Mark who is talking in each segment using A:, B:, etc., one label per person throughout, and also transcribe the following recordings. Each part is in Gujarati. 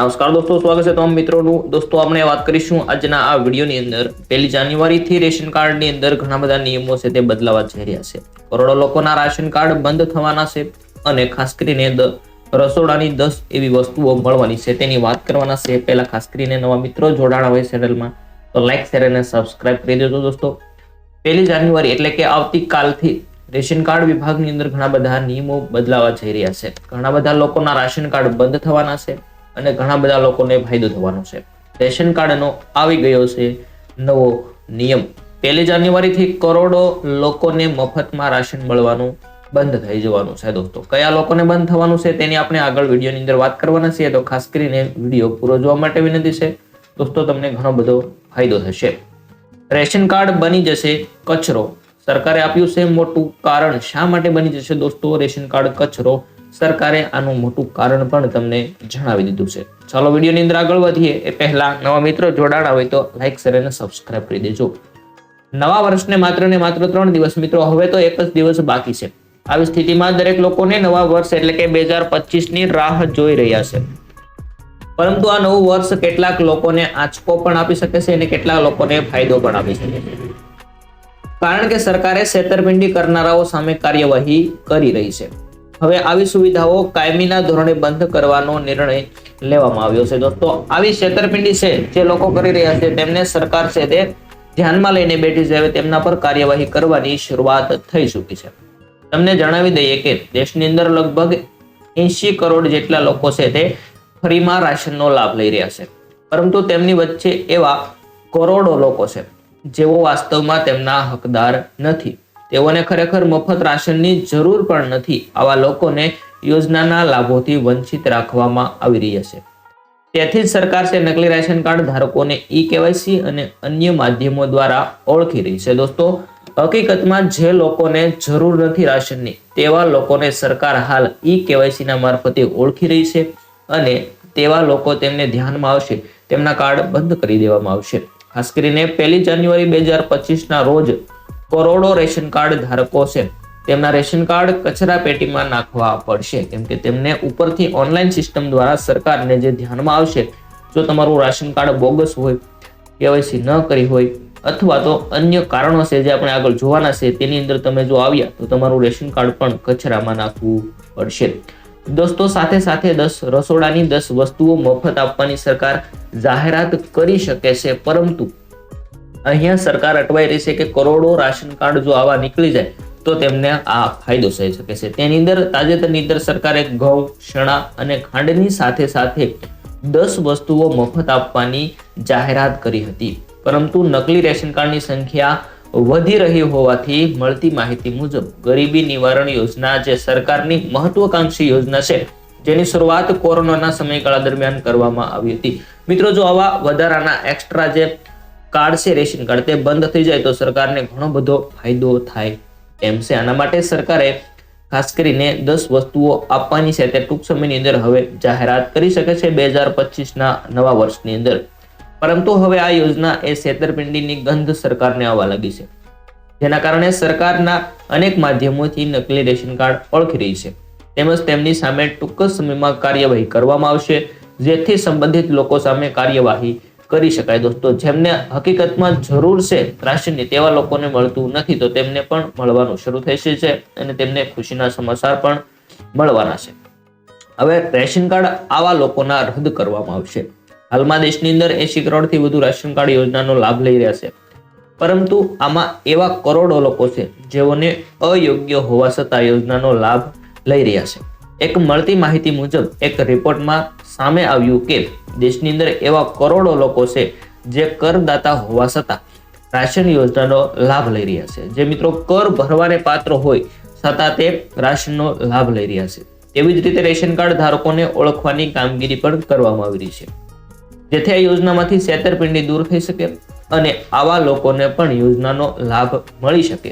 A: નમસ્કાર દોસ્તો, સ્વાગત છે તમામ મિત્રોનું. દોસ્તો, આપણે વાત કરીશું આજના આ વિડીયોની અંદર. પહેલી જાન્યુઆરીથી રેશન કાર્ડની અંદર ઘણા બધા નિયમો છે તે બદલાવા જઈ રહ્યા છે. કરોડો લોકોના રાશન કાર્ડ બંધ થવાના છે અને ખાસ કરીને રસોડાની દસ એવી વસ્તુઓ મળવાની છે તેની વાત કરવાના છે. પહેલા ખાસ કરીને નવા મિત્રો જોડાણા હોય ચેનલમાં, તો લાઈક શેર અને સબસ્ક્રાઇબ કરી દેજો દોસ્તો. પહેલી જાન્યુઆરી એટલે કે આવતીકાલથી રેશન કાર્ડ વિભાગની અંદર ઘણા બધા નિયમો બદલાવા જઈ રહ્યા છે. ઘણા બધા લોકોના રાશન કાર્ડ બંધ થવાના છે. અને ઘણા બધા લોકોને ફાયદો થવાનો છે. રેશન કાર્ડનો આવી ગયો છે નવો નિયમ. પહેલી જાન્યુઆરીથી કરોડો લોકોને મફતમાં રાશન મળવાનું બંધ થઈ જવાનું છે દોસ્તો. કયા લોકોને બંધ થવાનું છે તેની આપણે આગળ વિડીયોની અંદર વાત કરવાના છીએ, તો ખાસ કરીને વીડિયો પૂરો જોવા માટે વિનંતી છે. દોસ્તો, તમને ઘણો બધો ફાયદો થશે. રેશન કાર્ડ બની જશે કચરો. સરકારે આપ્યું છે મોટું કારણ શા માટે બની જશે દોસ્તો? રેશન કાર્ડ કચરો સરકારે આનું મોટું કારણ પણ તમને જણાવી દીધું છે. ચાલો વિડીયોની અંદર આગળ વધીએ. એ પહેલા નવા મિત્રો જોડાણા હોય તો લાઈક શેર અને સબસ્ક્રાઇબ કરી દેજો. નવા વર્ષને માત્ર ને માત્ર ત્રણ દિવસ મિત્રો, હવે તો એક જ દિવસ બાકી છે. આવી સ્થિતિમાં દરેક લોકોને નવા વર્ષ એટલે કે બે હજાર પચીસની રાહ જોઈ રહ્યા છે. પરંતુ આ નવું વર્ષ કેટલાક લોકોને આંચકો પણ આપી શકે છે અને કેટલાક લોકોને ફાયદો પણ આપી શકે છે. કારણ કે સરકારે છેતરપિંડી કરનારાઓ સામે કાર્યવાહી કરી રહી છે. હવે આવી સુવિધાઓ કાયમીના ધોરણે બંધ કરવાનો નિર્ણય લેવામાં આવ્યો છે. દોસ્તો, આવી છેતરપિંડી છે જે લોકો કરી રહ્યા છે, તેમને સરકાર છે તે ધ્યાનમાં લઈને બેઠી છે. હવે તેમના પર કાર્યવાહી કરવાની શરૂઆત થઈ ચૂકી છે. તમને જણાવી દઈએ કે દેશની અંદર લગભગ એંશી કરોડ જેટલા લોકો છે તે ફ્રીમાં રાશનનો લાભ લઈ રહ્યા છે. પરંતુ તેમની વચ્ચે એવા કરોડો લોકો છે જેઓ વાસ્તવમાં તેમના હકદાર નથી. તેઓને ખરેખર મફત રાશનની જરૂર પણ નથી. આવા લોકોને યોજનાના લાભોથી વંચિત રાખવામાં આવી રહ્યા છે તેથી જ સરકાર છે, નકલી રાશન કાર્ડ ધારકોને ઈ કેવાયસી અને અન્ય માધ્યમો દ્વારા ઓળખી રહી છે. દોસ્તો, હકીકતમાં જે લોકોને જરૂર નથી રાશનની, તેવા લોકોને સરકાર હાલ ઈ કેવાયસીના મારફતે ઓળખી રહી છે અને તેવા લોકો તેમને ધ્યાનમાં આવશે. તેમના કાર્ડ બંધ કરી દેવામાં આવશે. ખાસ કરીને પહેલી જાન્યુઆરી બે હજાર પચીસના રોજ કરોડો રેશન કાર્ડ ધારકો છે. તેમના રેશન કાર્ડ કચરા પેટીમાં નાખવા પડશે. કેમ કે તેમને ઉપરથી ઓનલાઈન સિસ્ટમ દ્વારા સરકારને જે ધ્યાનમાં આવશે, જો તમારું રાશન કાર્ડ બોગસ હોય, કેવાયસી ન કરી હોય, અથવા તો અન્ય કારણો છે જે આપણે આગળ જોવાના છે, તેની અંદર તમે જો આવ્યા, તો તમારું રેશન કાર્ડ પણ કચરામાં નાખવું પડશે. દોસ્તો, સાથે સાથે દસ રસોડાની દસ વસ્તુઓ મફત આપવાની સરકાર જાહેરાત કરી શકે છે, પરંતુ અહીંયા સરકાર અટવાઈ રહી છે કે કરોડો રાશન કાર્ડ જો આવા નીકળી જાય, તો તેમને આ ફાયદો થઈ શકે છે. તેની અંદર તાજેતરની અંદર સરકારે ઘઉં શણા અને ખાંડની સાથે સાથે દસ વસ્તુઓ મફત આપવાની જાહેરાત કરી હતી. પરંતુ નકલી રેશન કાર્ડની સંખ્યા વધી રહી હોવાથી મળતી માહિતી મુજબ ગરીબી નિવારણ યોજના જે સરકારની મહત્વકાંક્ષી યોજના છે, જેની શરૂઆત કોરોનાના સમયગાળા દરમિયાન કરવામાં આવી હતી. મિત્રો, જો આવા વધારાના એક્સ્ટ્રા જે કાર્ડ રેશન કાર્ડ. તે બંધ થઈ જાય તો સરકારને ઘણો બધો ફાયદો થાય એમ છે. આના માટે સરકારે ખાસ કરીને દસ વસ્તુઓ આપવાની છે. તે ટૂંક સમયની અંદર હવે જાહેરાત કરી શકે છે બે હજાર પચીસના નવા વર્ષની અંદર. પરંતુ હવે આ યોજના એ છેતરપિંડીની ગંધ સરકારને આવવા લાગી છે. જેના કારણે સરકારના અનેક માધ્યમોથી નકલી રેશન કાર્ડ ઓળખી રહી છે. તેમજ તેમની સામે ટૂંક સમયમાં કાર્યવાહી કરવામાં આવશે, જેથી સંબંધિત લોકો સામે કાર્યવાહી કરી શકાય. દોસ્તો, જેમને હકીકતમાં જરૂર છે રાશિની તેવા લોકોને મળતું નથી, તો તેમને પણ મળવાનું શરૂ થઈ છે અને તેમને ખુશીના સમાચાર પણ મળવાના છે. હવે રેશન કાર્ડ આવા લોકોના રદ કરવામાં આવશે. હાલમાં દેશની અંદર એસી કરોડથી વધુ રાશન કાર્ડ યોજનાનો લાભ લઈ રહ્યા છે. પરંતુ આમાં એવા કરોડો લોકો છે જેઓને અયોગ્ય હોવા છતાં યોજનાનો લાભ લઈ રહ્યા છે. એક મળતી માહિતી મુજબ, એક રિપોર્ટમાં સામે આવ્યું કે દેશની અંદર એવા કરોડો લોકો છે જે કરદાતા હોવા છતાં રાશન યોજનાનો લાભ લઈ રહ્યા છે. જે મિત્રો કર ભરવાને પાત્ર હોય છતાં તે રાશનનો લાભ લઈ રહ્યા છે. તેવી જ રીતે રેશન કાર્ડ ધારકોને ઓળખવાની કામગીરી પણ કરવામાં આવી રહી છે. જેથી આ યોજનામાંથી છેતરપિંડી દૂર થઈ શકે અને આવા લોકોને પણ યોજનાનો લાભ મળી શકે.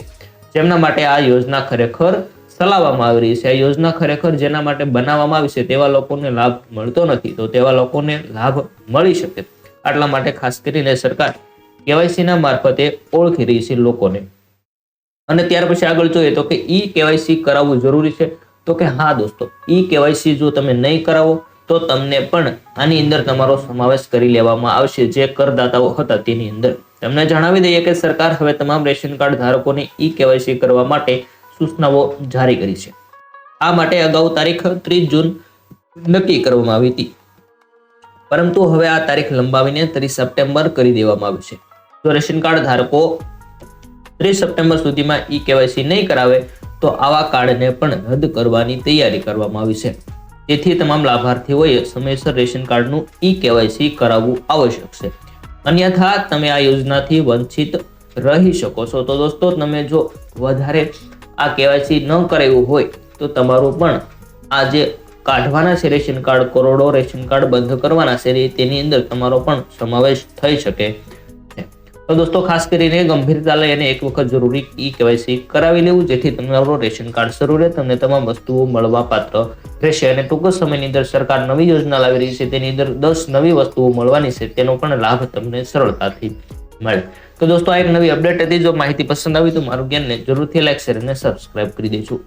A: જેમના માટે આ યોજના ખરેખર ચલાવવામાં આવી રહી છે. આ યોજના ખરેખર જેના માટે બનાવવામાં આવી છે તેવા લોકોને લાભ મળતો નથી. તો તેવા લોકોને લાભ મળી શકે. આટલા માટે ખાસ કરીને સરકાર કેવાયસી ના મારફતે ઓળખી રહી છે લોકોને. અને ત્યાર પછી આગળ જોઈએ તો કે ઈ કેવાયસી કરાવવું જરૂરી છે. તો કે હા દોસ્તો, ઈ કેવાયસી જો તમે નહીં કરાવો, તો તમને પણ આની અંદર તમારો સમાવેશ કરી લેવામાં આવશે. જે કરદાતાઓ હતા તેની અંદર. તમને જણાવી દઈએ કે સરકાર હવે તમામ રેશન કાર્ડ ધારકોને ઈ કેવાયસી કરવા માટે સૂચનાઓ જારી કરી છે. આ માટે અગાઉ તારીખ ત્રીસ જૂન નક્કી કરવામાં આવી હતી. પરંતુ હવે આ તારીખ લંબાવીને ત્રીસ સપ્ટેમ્બર કરી દેવામાં આવી છે. જો રેશન કાર્ડ ધારકો ત્રીસ સપ્ટેમ્બર સુધીમાં ઈ કેવાયસી નહીં કરાવે, તો આવા કાર્ડને પણ રદ કરવાની તૈયારી કરવામાં આવી છે. તેથી તમામ લાભાર્થીઓએ સમયસર રેશન કાર્ડનું ઈ કેવાયસી કરાવવું આવશ્યક છે. અન્યથા, તમે આ યોજનાથી વંચિત રહી શકો છો. તો દોસ્તો, તમે જો વધારે આ કેવાયસી ન કરાવ્યું હોય તો તમારું પણ આ જે કાઢવાના છે રેશન કાર્ડ, કરોડો રેશન કાર્ડ બંધ કરવાના છે તેની અંદર તમારો પણ સમાવેશ થઈ શકે તો દોસ્તો, ખાસ કરીને ગંભીરતા લઈ અને એક વખત જરૂરી ઈ કેવાયસી કરાવી લેવું, જેથી તમારું રેશન કાર્ડ શરૂ રહે, તમને તમામ વસ્તુઓ મળવા પાત્ર રહેશે. અને ટૂંક સમયની અંદર સરકાર નવી યોજના લાવી રહી છે, તેની અંદર દસ નવી વસ્તુઓ મળવાની છે, તેનો પણ લાભ તમને સરળતાથી મળે. તો દોસ્તો આ એક નવી અપડેટ હતી. જો માહિતી પસંદ આવી તો મારું જ્ઞાનને જરૂરથી લાઈક શેર અને સબસ્ક્રાઇબ કરી દેજો.